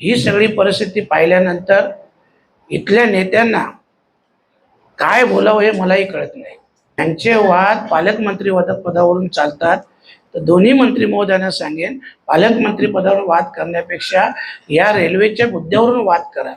ही सगळी परिस्थिती पाहिल्यानंतर इथल्या नेत्यांना काय बोलावं हे मलाही कळत नाही. त्यांचे वाद पालकमंत्री पद पदावरून चालतात. तर दोन्ही मंत्री महोदयांना सांगेन पालकमंत्री पदावर वाद करण्यापेक्षा या रेल्वेच्या मुद्द्यावरून वाद करा.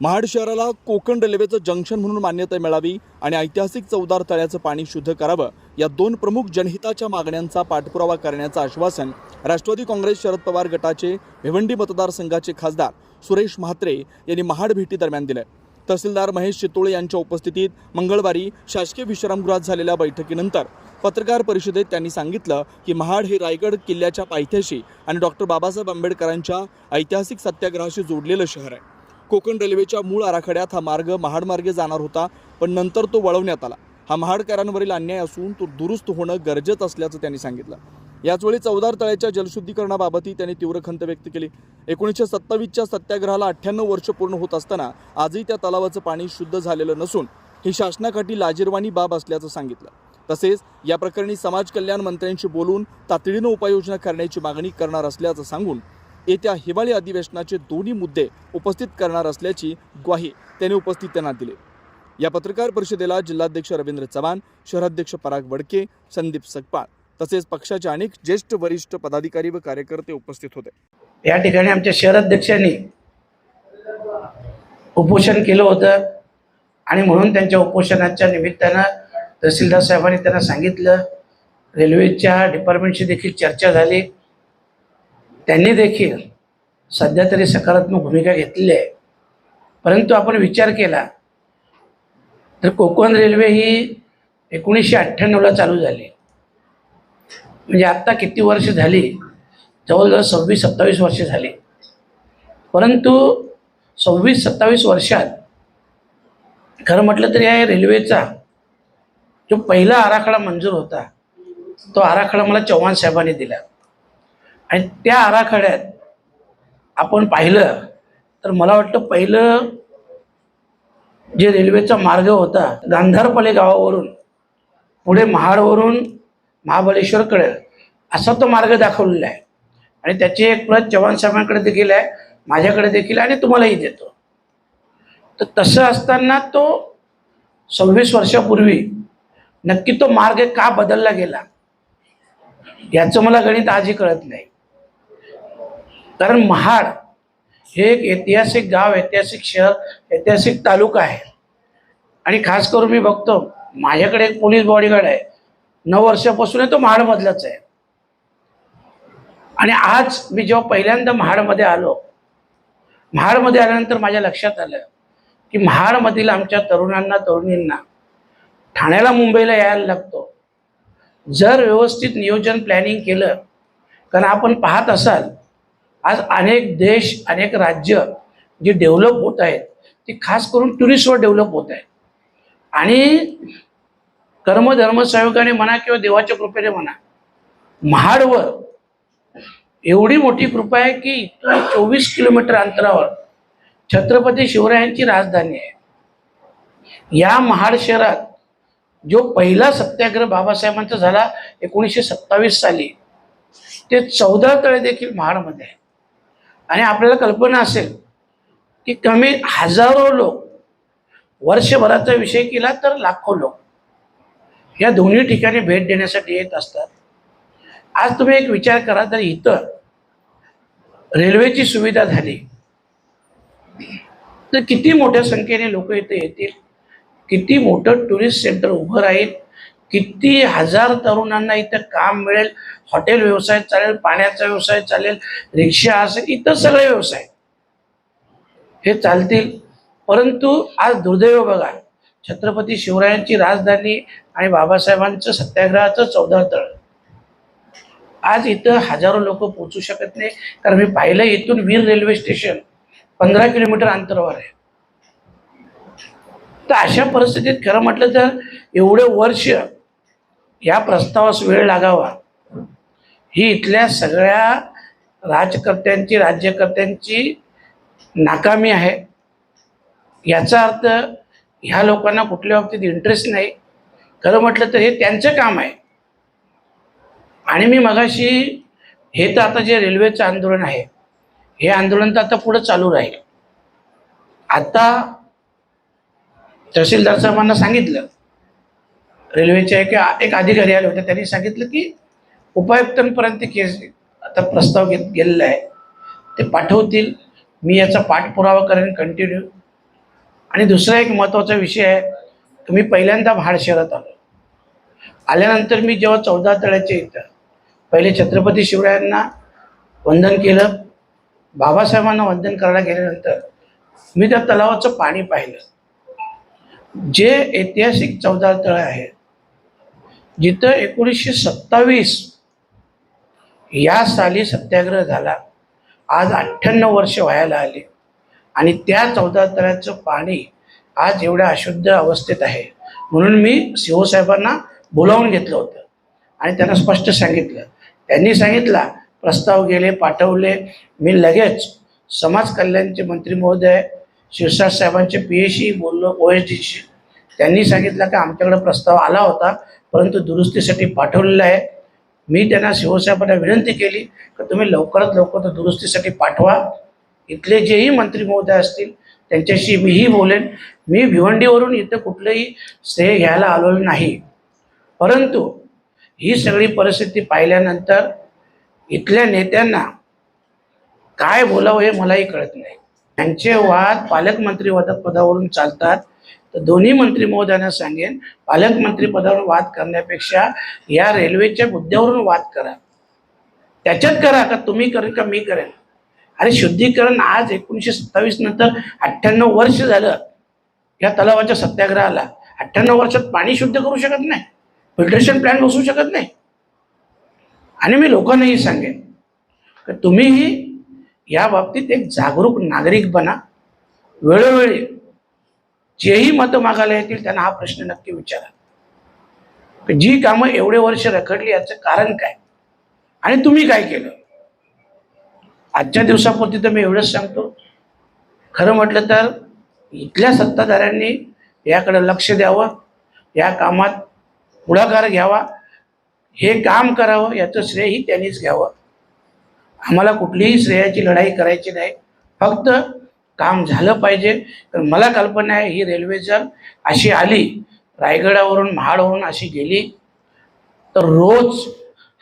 महाड शहराला कोकण रेल्वेचं जंक्शन म्हणून मान्यता मिळावी आणि ऐतिहासिक चौदार तळ्याचं पाणी शुद्ध करावं या दोन प्रमुख जनहिताच्या मागण्यांचा पाठपुरावा करण्याचं आश्वासन राष्ट्रवादी काँग्रेस शरद पवार गटाचे भिवंडी मतदारसंघाचे खासदार सुरेश म्हात्रे यांनी महाड भेटी दरम्यान दिलं. तहसीलदार महेश चितोळे यांच्या उपस्थितीत मंगळवारी शासकीय विश्रामगृहात झालेल्या बैठकीनंतर पत्रकार परिषदेत त्यांनी सांगितलं की महाड हे रायगड किल्ल्याच्या पायथ्याशी आणि डॉक्टर बाबासाहेब आंबेडकरांच्या ऐतिहासिक सत्याग्रहाशी जोडलेलं शहर आहे. कोकण रेल्वेच्या मूळ आराखड्यात हा मार्ग महाडमार्गे जाणार होता पण नंतर तो वळवण्यात आला. हा महाडकरांवरील अन्याय असून तो दुरुस्त होणं गरजेचं असल्याचं त्यांनी सांगितलं. याचवेळी चौदार तळ्याच्या जलशुद्धीकरणाबाबतही त्यांनी तीव्र खंत व्यक्त केली. एकोणीसशे सत्तावीसच्या सत्याग्रहाला अठ्ठ्याण्णव वर्ष पूर्ण होत असताना आजही त्या तलावाचं पाणी शुद्ध झालेलं नसून ही शासनाकाठी लाजीरवाणी बाब असल्याचं सांगितलं. तसेच या प्रकरणी समाज कल्याण मंत्र्यांशी बोलून तातडीनं उपाययोजना करण्याची मागणी करणार असल्याचं सांगून येत्या हिवाळी अधिवेशनाचे दोन्ही मुद्दे उपस्थित करणार असल्याची ग्वाही त्यांनी उपस्थितांना दिली. या पत्रकार परिषदेला जिल्हाध्यक्ष रवींद्र चव्हाण शहराध्यक्ष पराग वडके संदीप सकपाळ तसेच पक्षाचे अनेक ज्येष्ठ वरिष्ठ पदाधिकारी व कार्यकर्ते उपस्थित होते. या ठिकाणी आमच्या शहराध्यक्षांनी उपोषण केलं होतं आणि म्हणून त्यांच्या उपोषणाच्या निमित्तानं तहसीलदार साहेबांनी त्यांना सांगितलं. रेल्वेच्या डिपार्टमेंटशी देखील चर्चा झाली. त्यांनी देखील सध्या तरी सकारात्मक भूमिका घेतलेली आहे. परंतु आपण विचार केला तर कोकण रेल्वे ही एकोणीसशे अठ्ठ्याण्णवला चालू झाली. म्हणजे आत्ता किती वर्ष झाली? जवळजवळ सव्वीस सत्तावीस वर्ष झाली. परंतु सव्वीस सत्तावीस वर्षात खरं म्हटलं तरी या रेल्वेचा जो पहिला आराखडा मंजूर होता तो आराखडा मला चव्हाण साहेबांनी दिला. आणि त्या आराखड्यात आपण पाहिलं तर मला वाटतं पहिलं जे रेल्वेचा मार्ग होता गांधारपले गावावरून पुढे महाडवरून महाबळेश्वरकडे असा तो मार्ग दाखवलेला आहे. आणि त्याची एक प्रत चव्हाण साहेबांकडे देखील आहे माझ्याकडे देखील आहे आणि तुम्हालाही देतो. तर तसं असताना तो सव्वीस वर्षापूर्वी नक्की तो मार्ग का बदलला गेला याचं मला गणित आजही कळत नाही. कारण महाड हे एक ऐतिहासिक गाव ऐतिहासिक शहर ऐतिहासिक तालुका आहे. आणि खास करून मी बघतो माझ्याकडे एक पोलीस बॉडीगार्ड आहे. नऊ वर्षापासून आहे तो महाडमधलाच आहे. आणि आज मी जेव्हा पहिल्यांदा महाडमध्ये आलो महाडमध्ये आल्यानंतर माझ्या लक्षात आलं की महाडमधील आमच्या तरुणांना तरुणींना ठाण्याला मुंबईला यायला लागतो. जर व्यवस्थित नियोजन प्लॅनिंग केलं कारण आपण पाहत असाल आज अनेक देश अनेक राज्य जी डेव्हलप होत आहेत ती खास करून टुरिस्टवर डेव्हलप होत आहेत. आणि कर्मधर्मसहयोगाने म्हणा किंवा देवाच्या कृपेने म्हणा महाडवर एवढी मोठी कृपा आहे की इथून चोवीस किलोमीटर अंतरावर छत्रपती शिवरायांची राजधानी आहे. या महाड शहरात जो पहिला सत्याग्रह बाबासाहेबांचा झाला एकोणीसशे सत्तावीस साली ते चौदा तळे देखील महाडमध्ये आहे आणि आपल्याला कल्पना असेल की कमी हजारो लोक वर्षभराचा विषय केला तर लाखो लोक या दोन्ही ठिकाणी भेट देण्यासाठी येत असतात. आज तुम्ही एक विचार करा तर इथं रेल्वेची सुविधा झाली. तर किती मोठ्या संख्येने लोक इथे येतील? किती मोठं टुरिस्ट सेंटर उभं राहील? किती हजार तरुणांना इथं काम मिळेल हॉटेल व्यवसाय चालेल पाण्याचा व्यवसाय चालेल रिक्षा असेल इतर सगळे व्यवसाय. हे चालतील. परंतु आज दुर्दैव बघा छत्रपती शिवरायांची राजधानी आणि बाबासाहेबांचं सत्याग्रहाचं चौदा तळ. आज इथं हजारो लोक पोचू शकत नाही कारण मी पाहिलं इथून वीर रेल्वे स्टेशन पंधरा किलोमीटर अंतरावर आहे. तर अशा परिस्थितीत खरं म्हटलं तर एवढे वर्ष या प्रस्तावास वेळ लागावा. ही इथल्या सगळ्या राजकर्त्यांची राज्यकर्त्यांची नाकामी आहे. याचा अर्थ ह्या लोकांना कुठल्या बाबतीत इंटरेस्ट नाही. खरं म्हटलं तर हे त्यांचं काम आहे. आणि मी मगाशी हे तर आता जे रेल्वेचं आंदोलन आहे हे आंदोलन तर आता पुढं चालू राहील. आता तहसीलदार साहेबांना सांगितलं रेल्वेचे एक एक अधिकारी आले होते त्यांनी सांगितलं की उपायुक्तांपर्यंत केस आता प्रस्ताव घेत गेलेला आहे. ते पाठवतील. मी याचा पाठपुरावा करेन कंटिन्यू आणि दुसरा एक महत्त्वाचा विषय आहे तुम्ही पहिल्यांदा महाड शहरात आलो. आल्यानंतर मी जेव्हा चौदा तळ्याच्या इथं पहिले छत्रपती शिवरायांना वंदन केलं बाबासाहेबांना वंदन करायला गेल्यानंतर मी त्या तलावाचं पाणी पाहिलं. जे ऐतिहासिक चौदा तळं आहेत जिथं एकोणीसशे सत्तावीस या साली सत्याग्रह झाला आज अठ्ठ्याण्णव वर्ष व्हायला आली. आणि त्या चौदा तळ्याचं पाणी आज एवढ्या अशुद्ध अवस्थेत आहे. म्हणून मी शिवसाहेबांना बोलावून घेतलं होतं. आणि त्यांना स्पष्ट सांगितलं. त्यांनी सांगितला प्रस्ताव गेले पाठवले. मी लगेच समाज कल्याणचे मंत्री महोदय शिवसाहेबांचे साहेबांचे पी एशी बोललो ओ एस डीशी त्यांनी सांगितलं की आमच्याकडे प्रस्ताव आला होता परंतु दुरुस्तीसाठी पाठवलेला आहे. मी त्यांना शिवसाहेबांना विनंती केली की तुम्ही लवकरात लवकर तो दुरुस्तीसाठी पाठवा. इथले जेही मंत्री महोदय असतील त्यांच्याशी मीही बोलेन. मी भिवंडीवरून इथं कुठलंही श्रेय घ्यायला आलेलो नाही. परंतु ही सगळी परिस्थिती पाहिल्यानंतर इथल्या नेत्यांना काय बोलावं हे मलाही कळत नाही. त्यांचे वाद पालकमंत्री पद पदावरून चालतात. तर दोन्ही मंत्री महोदयांना सांगेन पालकमंत्री पदावर वाद करण्यापेक्षा या रेल्वेच्या मुद्द्यावरून वाद करा. त्याच्यात करा का तुम्ही करेन का मी करेन? अरे शुद्धीकरण आज एकोणीसशे सत्तावीस नंतर अठ्ठ्याण्णव वर्ष झालं. या तलावाच्या सत्याग्रहाला अठ्ठ्याण्णव वर्षात पाणी शुद्ध करू शकत नाही फिल्ट्रेशन प्लॅन बसवू शकत नाही. आणि मी लोकांनाही सांगेन की तुम्हीही या बाबतीत एक जागरूक नागरिक बना. वेळोवेळी जेही मतं मागायला येतील त्यांना हा प्रश्न नक्की विचारा. जी कामं एवढे वर्ष रखडली याचं कारण काय? आणि तुम्ही काय केलं? आजच्या दिवसापुरती तर मी एवढंच सांगतो. खरं म्हटलं तर इथल्या सत्ताधाऱ्यांनी याकडे लक्ष द्यावं या कामात पुढाकार घ्यावा हे काम करावं याचं श्रेयही त्यांनीच घ्यावं. आम्हाला कुठलीही श्रेयाची लढाई करायची नाही. फक्त काम झालं पाहिजे. तर मला कल्पना आहे ही रेल्वे जर अशी आली रायगडावरून महाडवरून अशी गेली तर रोज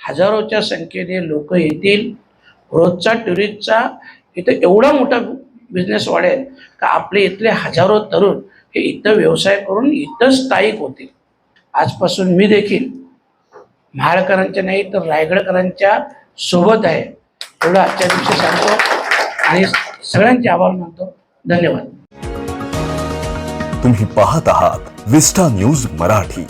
हजारोच्या संख्येने लोक येतील. रोजचा टुरिस्टचा इथं एवढा मोठा बिझनेस वाढेल का आपले इथले हजारो तरुण हे इथं व्यवसाय करून इथं स्थायिक होतील. आजपासून मी देखील महाडकरांच्या नाही तर रायगडकरांच्या सोबत आहे. एवढं आजच्या दिवशी सांगतो. आणि सगळ्यांचे आभार मानतो. धन्यवाद. तुम्ही पाहत आहात विस्टा न्यूज मराठी.